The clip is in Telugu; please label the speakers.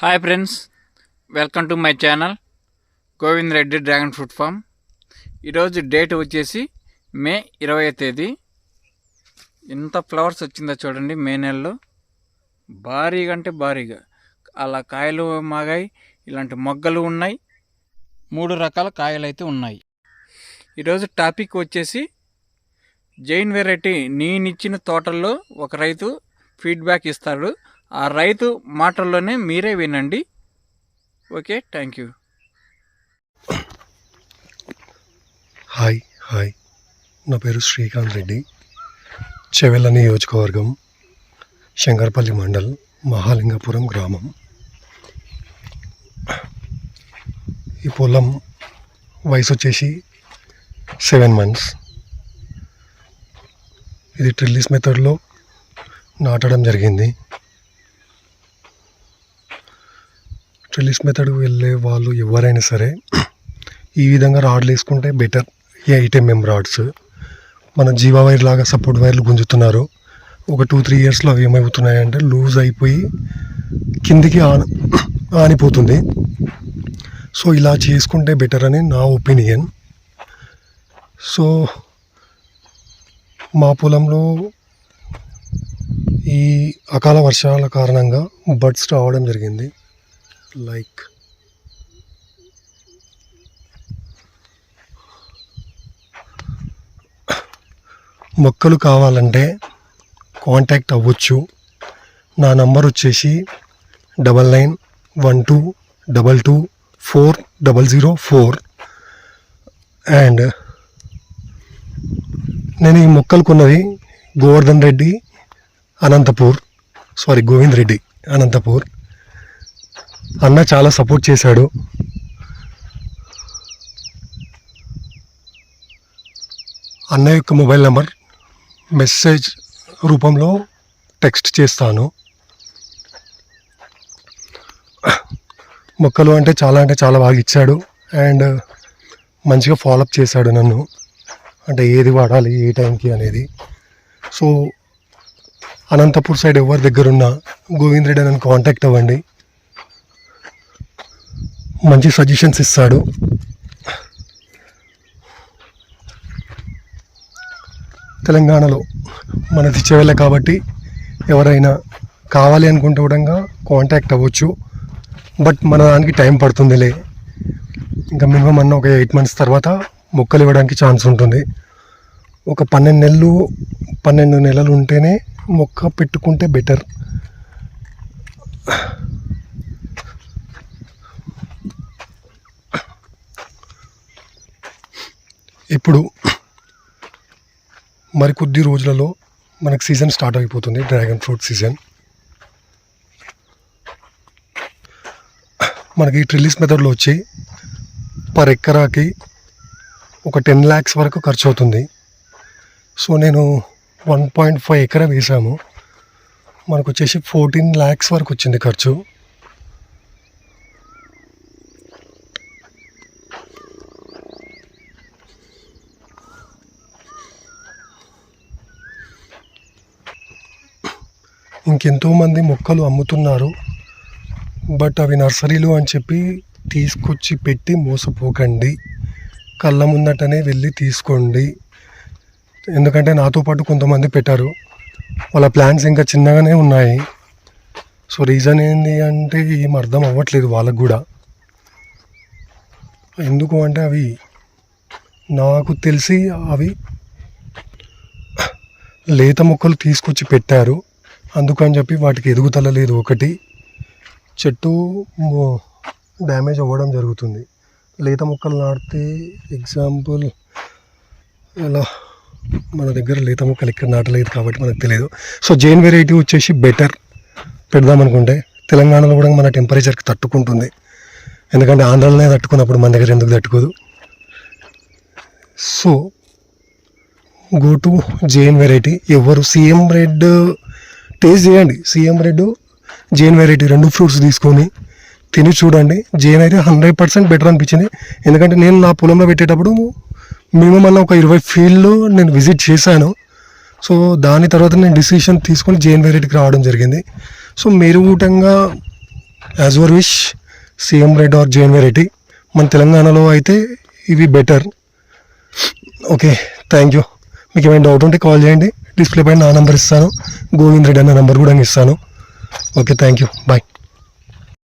Speaker 1: Hi friends welcome to my channel Govind Reddy dragon fruit farm ఈరోజు డేట్ వచ్చేసి మే ఇరవై తేదీ. ఎంత ఫ్లవర్స్ వచ్చిందో చూడండి మే నెలలో. భారీగా అంటే భారీగా. అలా కాయలు మాగాయి ఇలాంటి మొగ్గలు ఉన్నాయి. మూడు రకాల కాయలు అయితే ఉన్నాయి. ఈరోజు టాపిక్ వచ్చేసి జైన్ వెరైటీ నేనిచ్చిన తోటల్లో ఒక రైతు ఫీడ్బ్యాక్ ఇస్తాడు. ఆ రైతు మాటల్లోనే మీరే వినండి. Okay thank you.
Speaker 2: Hi hi. నా పేరు శ్రీకాంత్ రెడ్డి. చెవెల్ల నియోజకవర్గం శంకర్పల్లి మండల్ మహాలింగపురం గ్రామం. ఈ పొలం వయసు వచ్చేసి సెవెన్ మంత్స్. ఇది ట్రిల్లిస్ మెథడ్లో నాటడం జరిగింది. ట్రిల్లిస్ మెథడ్ వెళ్ళే వాళ్ళు ఎవరైనా సరే ఈ విధంగా రాడ్లు వేసుకుంటే బెటర్ ఎయిట్ ఎంఎం రాడ్స్. మన జీవా వైర్ లాగా సపోర్ట్ వైర్లు గుంజుతున్నారు. ఒక టూ త్రీ ఇయర్స్లో అవి ఏమైపోతున్నాయంటే లూజ్ అయిపోయి కిందికి ఆనిపోతుంది. సో ఇలా చేసుకుంటే బెటర్ అని నా ఒపీనియన్ సో మా పొలంలో ఈ అకాల వర్షాల కారణంగా బడ్స్ రావడం జరిగింది. లైక్ మొక్కలు కావాలంటే కాంటాక్ట్ అవ్వచ్చు. నా నంబర్ వచ్చేసి double nine one two double two four double zero four and నేను ఈ మొక్కలు కొన్నది గోవర్ధన్ రెడ్డి అనంతపూర్. సారీ గోవింద్ రెడ్డి అనంతపూర్. అన్న చాలా సపోర్ట్ చేశాడు. అన్న యొక్క మొబైల్ నెంబర్ మెసేజ్ రూపంలో టెక్స్ట్ చేస్తాను. మొక్కలు అంటే చాలా అంటే చాలా బాగా ఇచ్చాడు. అండ్ మంచిగా ఫాలోఅప్ చేశాడు నన్ను. అంటే ఏది వాడాలి ఏ టైంకి అనేది. సో అనంతపూర్ సైడ్ ఎవరి దగ్గర ఉన్న గోవింద్ రెడ్డి నన్ను కాంటాక్ట్ అవ్వండి. మంచి సజెషన్స్ ఇస్తాడు. తెలంగాణలో మనది చెవెల కాబట్టి ఎవరైనా కావాలి అనుకుంటే కూడా కాంటాక్ట్ అవ్వచ్చు. బట్ మన దానికి టైం పడుతుందిలే. ఇంకా మినిమం అన్న ఒక ఎయిట్ మంత్స్ తర్వాత మొక్కలు ఇవ్వడానికి ఛాన్స్ ఉంటుంది. ఒక పన్నెండు నెలలు పన్నెండు నెలలు ఉంటేనే మొక్క పెట్టుకుంటే బెటర్. ఇప్పుడు మరికొద్ది రోజులలో మనకు సీజన్ స్టార్ట్ అయిపోతుంది డ్రాగన్ ఫ్రూట్ సీజన్. మనకి ట్రిల్లిస్ మెథడ్లో వచ్చి పర్ ఎకరాకి ఒక టెన్ ల్యాక్స్ వరకు ఖర్చు అవుతుంది సో నేను వన్ పాయింట్ ఫైవ్ ఎకరా వేసాము. మనకు వచ్చేసి ఫోర్టీన్ ల్యాక్స్ వరకు వచ్చింది ఖర్చు. ఇంకెంతోమంది మొక్కలు అమ్ముతున్నారు. బట్ అవి నర్సరీలు అని చెప్పి తీసుకొచ్చి పెట్టి మోసపోకండి. కళ్ళ ముందటనే వెళ్ళి తీసుకోండి. ఎందుకంటే నాతో పాటు కొంతమంది పెట్టారు. వాళ్ళ ప్లాన్స్ ఇంకా చిన్నగానే ఉన్నాయి. సో రీజన్ ఏంటి అంటే ఏం అర్థం అవ్వట్లేదు వాళ్ళకు కూడా. ఎందుకు అంటే అవి నాకు తెలిసి అవి లేత మొక్కలు తీసుకొచ్చి పెట్టారు. అందుకని చెప్పి వాటికి ఎదుగుదల లేదు. ఒకటి చెట్టు డ్యామేజ్ అవ్వడం జరుగుతుంది. లేత మొక్కలు నాటితే ఎగ్జాంపుల్ ఎలా? మన దగ్గర లేత మొక్కలు ఇక్కడ నాటలేదు కాబట్టి మనకు తెలియదు. సో జైన్ వెరైటీ వచ్చేసి బెటర్ పెడదాం అనుకుంటే తెలంగాణలో కూడా మన టెంపరేచర్కి తట్టుకుంటుంది. ఎందుకంటే ఆంధ్రాలోనే తట్టుకున్నప్పుడు మన దగ్గర ఎందుకు తట్టుకోదు? So go to Jain variety. ఎవరు సీఎం రెడ్ టేస్ట్ చేయండి. సీఎం బ్రెడ్ జైన్ వెరైటీ రెండు ఫ్రూట్స్ తీసుకొని తిని చూడండి. జైన్ అయితే హండ్రెడ్ పర్సెంట్ బెటర్ అనిపించింది. ఎందుకంటే నేను నా పొలంలో పెట్టేటప్పుడు మినిమం అన్న ఒక ఇరవై ఫీల్డ్లు నేను విజిట్ చేశాను. సో దాని తర్వాత నేను డిసిషన్ తీసుకొని జైన్ వెరైటీకి రావడం జరిగింది. సో మీరు ఊటంగా as your wish CM red or Jain variety మన తెలంగాణలో అయితే ఇవి బెటర్. Okay thank you. మీకు ఏమైనా డౌట్ ఉంటే కాల్ చేయండి. డిస్ప్లే పైన నా నెంబర్ ఇస్తాను. గోవింద్ రెడ్డి అన్న నెంబర్ కూడా ఇస్తాను. Okay thank you bye.